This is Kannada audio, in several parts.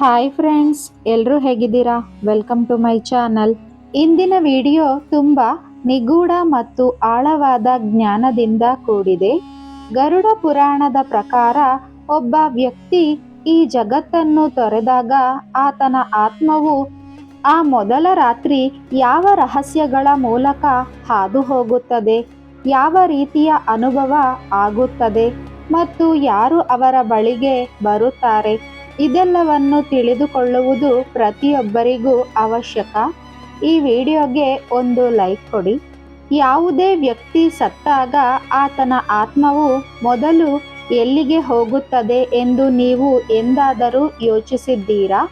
ಹಾಯ್ ಫ್ರೆಂಡ್ಸ್ ಎಲ್ಲರೂ ಹೇಗಿದ್ದೀರಾ? ವೆಲ್ಕಮ್ ಟು ಮೈ ಚಾನಲ್ ಇಂದಿನ ವಿಡಿಯೋ ತುಂಬ ನಿಗೂಢ ಮತ್ತು ಆಳವಾದ ಜ್ಞಾನದಿಂದ ಕೂಡಿದೆ. ಗರುಡ ಪುರಾಣದ ಪ್ರಕಾರ ಒಬ್ಬ ವ್ಯಕ್ತಿ ಈ ಜಗತ್ತನ್ನು ತೊರೆದಾಗ ಆತನ ಆತ್ಮವು ಆ ಮೊದಲ ರಾತ್ರಿ ಯಾವ ರಹಸ್ಯಗಳ ಮೂಲಕ ಹಾದು ಹೋಗುತ್ತದೆ ಯಾವ ರೀತಿಯ ಅನುಭವ ಆಗುತ್ತದೆ ಮತ್ತು ಯಾರು ಅವರ ಬಳಿಗೆ ಬರುತ್ತಾರೆ. ಇದೆಲ್ಲವನ್ನು ತಿಳಿದುಕೊಳ್ಳುವುದು ಪ್ರತಿಯೊಬ್ಬರಿಗೂ ಅವಶ್ಯಕ. ಈ ವಿಡಿಯೋಗೆ ಒಂದು ಲೈಕ್ ಕೊಡಿ. ಯಾವುದೇ ವ್ಯಕ್ತಿ ಸತ್ತಾಗ ಆತನ ಆತ್ಮವು ಮೊದಲು ಎಲ್ಲಿಗೆ ಹೋಗುತ್ತದೆ ಎಂದು ನೀವು ಎಂದಾದರೂ ಯೋಚಿಸಿದ್ದೀರಾ?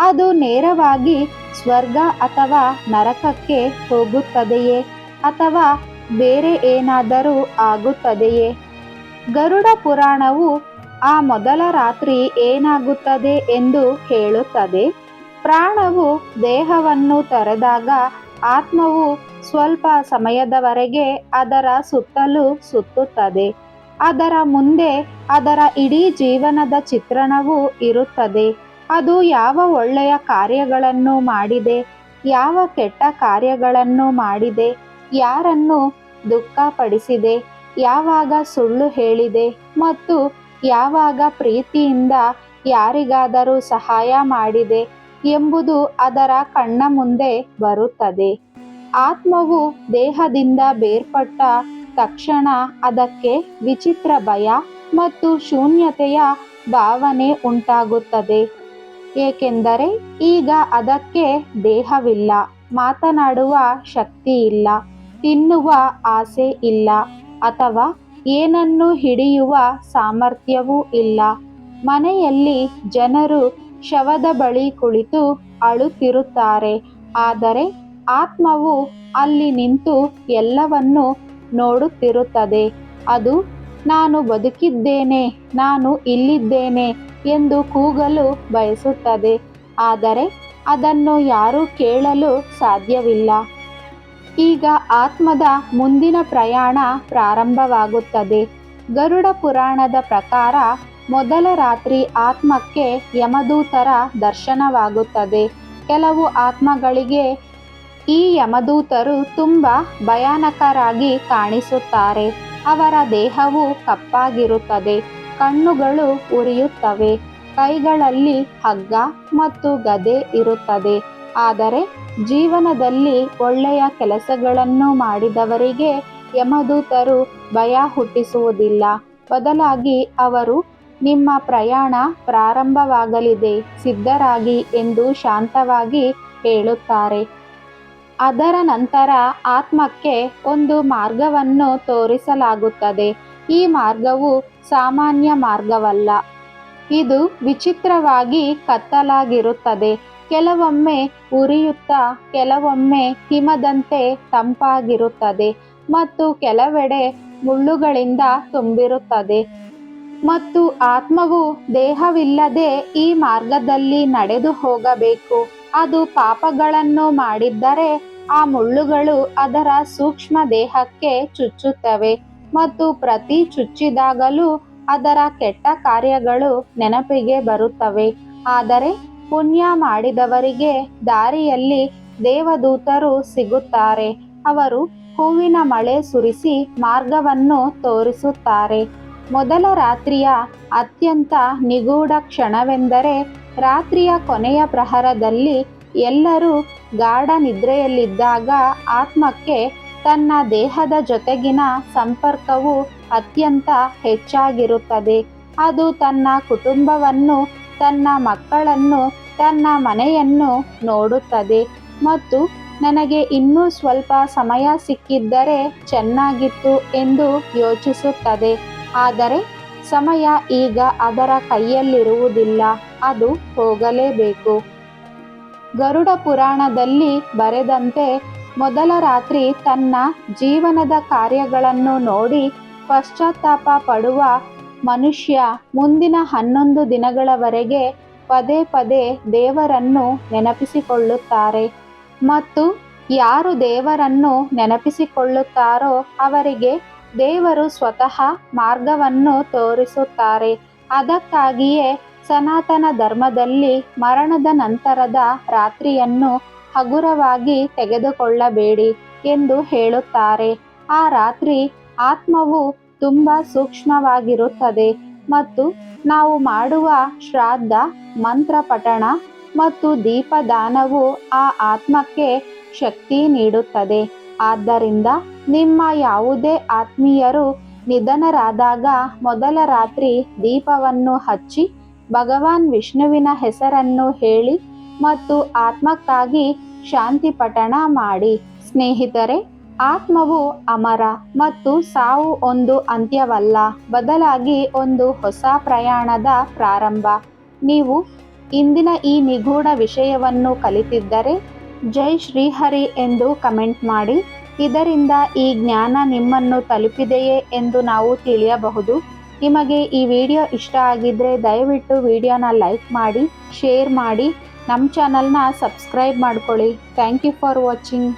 ಅದು ನೇರವಾಗಿ ಸ್ವರ್ಗ ಅಥವಾ ನರಕಕ್ಕೆ ಹೋಗುತ್ತದೆಯೇ ಅಥವಾ ಬೇರೆ ಏನಾದರೂ ಆಗುತ್ತದೆಯೇ? ಗರುಡ ಪುರಾಣವು ಆ ಮೊದಲ ರಾತ್ರಿ ಏನಾಗುತ್ತದೆ ಎಂದು ಹೇಳುತ್ತದೆ. ಪ್ರಾಣವು ದೇಹವನ್ನು ತೊರೆದಾಗ ಆತ್ಮವು ಸ್ವಲ್ಪ ಸಮಯದವರೆಗೆ ಅದರ ಸುತ್ತಲೂ ಸುತ್ತುತ್ತದೆ. ಅದರ ಮುಂದೆ ಅದರ ಇಡೀ ಜೀವನದ ಚಿತ್ರಣವು ಇರುತ್ತದೆ. ಅದು ಯಾವ ಒಳ್ಳೆಯ ಕಾರ್ಯಗಳನ್ನು ಮಾಡಿದೆ, ಯಾವ ಕೆಟ್ಟ ಕಾರ್ಯಗಳನ್ನು ಮಾಡಿದೆ, ಯಾರನ್ನು ದುಃಖಪಡಿಸಿದೆ, ಯಾವಾಗ ಸುಳ್ಳು ಹೇಳಿದೆ ಮತ್ತು ಯಾವಾಗ ಪ್ರೀತಿಯಿಂದ ಯಾರಿಗಾದರೂ ಸಹಾಯ ಮಾಡಿದೆ ಎಂಬುದು ಅದರ ಕಣ್ಣ ಮುಂದೆ ಬರುತ್ತದೆ. ಆತ್ಮವು ದೇಹದಿಂದ ಬೇರ್ಪಟ್ಟ ತಕ್ಷಣ ಅದಕ್ಕೆ ವಿಚಿತ್ರ ಭಯ ಮತ್ತು ಶೂನ್ಯತೆಯ ಭಾವನೆ ಉಂಟಾಗುತ್ತದೆ. ಏಕೆಂದರೆ ಈಗ ಅದಕ್ಕೆ ದೇಹವಿಲ್ಲ, ಮಾತನಾಡುವ ಶಕ್ತಿ ಇಲ್ಲ ತಿನ್ನುವ ಆಸೆ ಇಲ್ಲ ಅಥವಾ ಏನನ್ನು ಹಿಡಿಯುವ ಸಾಮರ್ಥ್ಯವೂ ಇಲ್ಲ. ಮನೆಯಲ್ಲಿ ಜನರು ಶವದ ಬಳಿ ಕುಳಿತು ಅಳುತ್ತಿರುತ್ತಾರೆ. ಆದರೆ ಆತ್ಮವು ಅಲ್ಲಿ ನಿಂತು ಎಲ್ಲವನ್ನು ನೋಡುತ್ತಿರುತ್ತದೆ. ಅದು, ನಾನು ಬದುಕಿದ್ದೇನೆ, ನಾನು ಇಲ್ಲಿದ್ದೇನೆ ಎಂದು ಕೂಗಲು ಬಯಸುತ್ತದೆ. ಆದರೆ ಅದನ್ನು ಯಾರೂ ಕೇಳಲು ಸಾಧ್ಯವಿಲ್ಲ. ಈಗ ಆತ್ಮದ ಮುಂದಿನ ಪ್ರಯಾಣ ಪ್ರಾರಂಭವಾಗುತ್ತದೆ. ಗರುಡ ಪುರಾಣದ ಪ್ರಕಾರ ಮೊದಲ ರಾತ್ರಿ ಆತ್ಮಕ್ಕೆ ಯಮದೂತರ ದರ್ಶನವಾಗುತ್ತದೆ. ಕೆಲವು ಆತ್ಮಗಳಿಗೆ ಈ ಯಮದೂತರು ತುಂಬ ಭಯಾನಕರಾಗಿ ಕಾಣಿಸುತ್ತಾರೆ. ಅವರ ದೇಹವು ಕಪ್ಪಾಗಿರುತ್ತದೆ. ಕಣ್ಣುಗಳು ಉರಿಯುತ್ತವೆ. ಕೈಗಳಲ್ಲಿ ಹಗ್ಗ ಮತ್ತು ಗದೆ ಇರುತ್ತದೆ. ಆದರೆ ಜೀವನದಲ್ಲಿ ಒಳ್ಳೆಯ ಕೆಲಸಗಳನ್ನು ಮಾಡಿದವರಿಗೆ ಯಮದೂತರು ಭಯ ಹುಟ್ಟಿಸುವುದಿಲ್ಲ. ಬದಲಾಗಿ ಅವರು, ನಿಮ್ಮ ಪ್ರಯಾಣ ಪ್ರಾರಂಭವಾಗಲಿದೆ, ಸಿದ್ಧರಾಗಿ ಎಂದು ಶಾಂತವಾಗಿ ಹೇಳುತ್ತಾರೆ. ಅದರ ನಂತರ ಆತ್ಮಕ್ಕೆ ಒಂದು ಮಾರ್ಗವನ್ನು ತೋರಿಸಲಾಗುತ್ತದೆ. ಈ ಮಾರ್ಗವು ಸಾಮಾನ್ಯ ಮಾರ್ಗವಲ್ಲ. ಇದು ವಿಚಿತ್ರವಾಗಿ ಕತ್ತಲಾಗಿರುತ್ತದೆ. ಕೆಲವೊಮ್ಮೆ ಉರಿಯುತ್ತಾ, ಕೆಲವೊಮ್ಮೆ ಹಿಮದಂತೆ ತಂಪಾಗಿರುತ್ತದೆ ಮತ್ತು ಕೆಲವೆಡೆ ಮುಳ್ಳುಗಳಿಂದ ತುಂಬಿರುತ್ತದೆ. ಮತ್ತು ಆತ್ಮವು ದೇಹವಿಲ್ಲದೆ ಈ ಮಾರ್ಗದಲ್ಲಿ ನಡೆದು ಹೋಗಬೇಕು. ಅದು ಪಾಪಗಳನ್ನು ಮಾಡಿದ್ದರೆ ಆ ಮುಳ್ಳುಗಳು ಅದರ ಸೂಕ್ಷ್ಮ ದೇಹಕ್ಕೆ ಚುಚ್ಚುತ್ತವೆ ಮತ್ತು ಪ್ರತಿ ಚುಚ್ಚಿದಾಗಲೂ ಅದರ ಕೆಟ್ಟ ಕಾರ್ಯಗಳು ನೆನಪಿಗೆ ಬರುತ್ತವೆ. ಆದರೆ ಪುಣ್ಯ ಮಾಡಿದವರಿಗೆ ದಾರಿಯಲ್ಲಿ ದೇವದೂತರು ಸಿಗುತ್ತಾರೆ. ಅವರು ಹೂವಿನ ಮಳೆ ಸುರಿಸಿ ಮಾರ್ಗವನ್ನು ತೋರಿಸುತ್ತಾರೆ. ಮೊದಲ ರಾತ್ರಿಯ ಅತ್ಯಂತ ನಿಗೂಢ ಕ್ಷಣವೆಂದರೆ ರಾತ್ರಿಯ ಕೊನೆಯ ಪ್ರಹರದಲ್ಲಿ ಎಲ್ಲರೂ ಗಾಢ ನಿದ್ರೆಯಲ್ಲಿದ್ದಾಗ ಆತ್ಮಕ್ಕೆ ತನ್ನ ದೇಹದ ಜೊತೆಗಿನ ಸಂಪರ್ಕವು ಅತ್ಯಂತ ಹೆಚ್ಚಾಗಿರುತ್ತದೆ. ಅದು ತನ್ನ ಕುಟುಂಬವನ್ನು, ತನ್ನ ಮಕ್ಕಳನ್ನು ತನ್ನ ಮನೆಯನ್ನು ನೋಡುತ್ತದೆ ಮತ್ತು ನನಗೆ ಇನ್ನೂ ಸ್ವಲ್ಪ ಸಮಯ ಸಿಕ್ಕಿದ್ದರೆ ಚೆನ್ನಾಗಿತ್ತು ಎಂದು ಯೋಚಿಸುತ್ತದೆ. ಆದರೆ ಸಮಯ ಈಗ ಅದರ ಕೈಯಲ್ಲಿರುವುದಿಲ್ಲ, ಅದು ಹೋಗಲೇಬೇಕು. ಗರುಡ ಪುರಾಣದಲ್ಲಿ ಬರೆದಂತೆ ಮೊದಲ ರಾತ್ರಿ ತನ್ನ ಜೀವನದ ಕಾರ್ಯಗಳನ್ನು ನೋಡಿ ಪಶ್ಚಾತ್ತಾಪ ಪಡುವ ಮನುಷ್ಯ ಮುಂದಿನ ಹನ್ನೊಂದು ದಿನಗಳವರೆಗೆ ಪದೇ ಪದೇ ದೇವರನ್ನು ನೆನಪಿಸಿಕೊಳ್ಳುತ್ತಾರೆ. ಮತ್ತು ಯಾರು ದೇವರನ್ನು ನೆನಪಿಸಿಕೊಳ್ಳುತ್ತಾರೋ ಅವರಿಗೆ ದೇವರು ಸ್ವತಃ ಮಾರ್ಗವನ್ನು ತೋರಿಸುತ್ತಾರೆ. ಅದಕ್ಕಾಗಿಯೇ ಸನಾತನ ಧರ್ಮದಲ್ಲಿ ಮರಣದ ನಂತರದ ರಾತ್ರಿಯನ್ನು ಹಗುರವಾಗಿ ತೆಗೆದುಕೊಳ್ಳಬೇಡಿ ಎಂದು ಹೇಳುತ್ತಾರೆ. ಆ ರಾತ್ರಿ ಆತ್ಮವು ತುಂಬ ಸೂಕ್ಷ್ಮವಾಗಿರುತ್ತದೆ. ಮತ್ತು ನಾವು ಮಾಡುವ ಶ್ರಾದ್ದ, ಮಂತ್ರ ಪಠಣ ಮತ್ತು ದೀಪದಾನವು ಆ ಆತ್ಮಕ್ಕೆ ಶಕ್ತಿ ನೀಡುತ್ತದೆ. ಆದ್ದರಿಂದ ನಿಮ್ಮ ಯಾವುದೇ ಆತ್ಮೀಯರು ನಿಧನರಾದಾಗ ಮೊದಲ ರಾತ್ರಿ ದೀಪವನ್ನು ಹಚ್ಚಿ ಭಗವಾನ್ ವಿಷ್ಣುವಿನ ಹೆಸರನ್ನು ಹೇಳಿ ಮತ್ತು ಆತ್ಮಕ್ಕಾಗಿ ಶಾಂತಿ ಪಠಣ ಮಾಡಿ. ಸ್ನೇಹಿತರೆ ಆತ್ಮವು ಅಮರ ಮತ್ತು ಸಾವು ಒಂದು ಅಂತ್ಯವಲ್ಲ, ಬದಲಾಗಿ ಒಂದು ಹೊಸ ಪ್ರಯಾಣದ ಪ್ರಾರಂಭ. ನೀವು ಇಂದಿನ ಈ ನಿಗೂಢ ವಿಷಯವನ್ನು ಕಲಿತಿದ್ದರೆ ಜೈ ಶ್ರೀಹರಿ ಎಂದು ಕಮೆಂಟ್ ಮಾಡಿ. ಇದರಿಂದ ಈ ಜ್ಞಾನ ನಿಮ್ಮನ್ನು ತಲುಪಿದೆಯೇ ಎಂದು ನಾವು ತಿಳಿಯಬಹುದು. ನಿಮಗೆ ಈ ವಿಡಿಯೋ ಇಷ್ಟ ಆಗಿದ್ದರೆ ದಯವಿಟ್ಟು ವಿಡಿಯೋನ ಲೈಕ್ ಮಾಡಿ, ಶೇರ್ ಮಾಡಿ. ನಮ್ಮ ಚಾನಲ್ನ ಸಬ್ಸ್ಕ್ರೈಬ್ ಮಾಡ್ಕೊಳ್ಳಿ. Thank you for watching.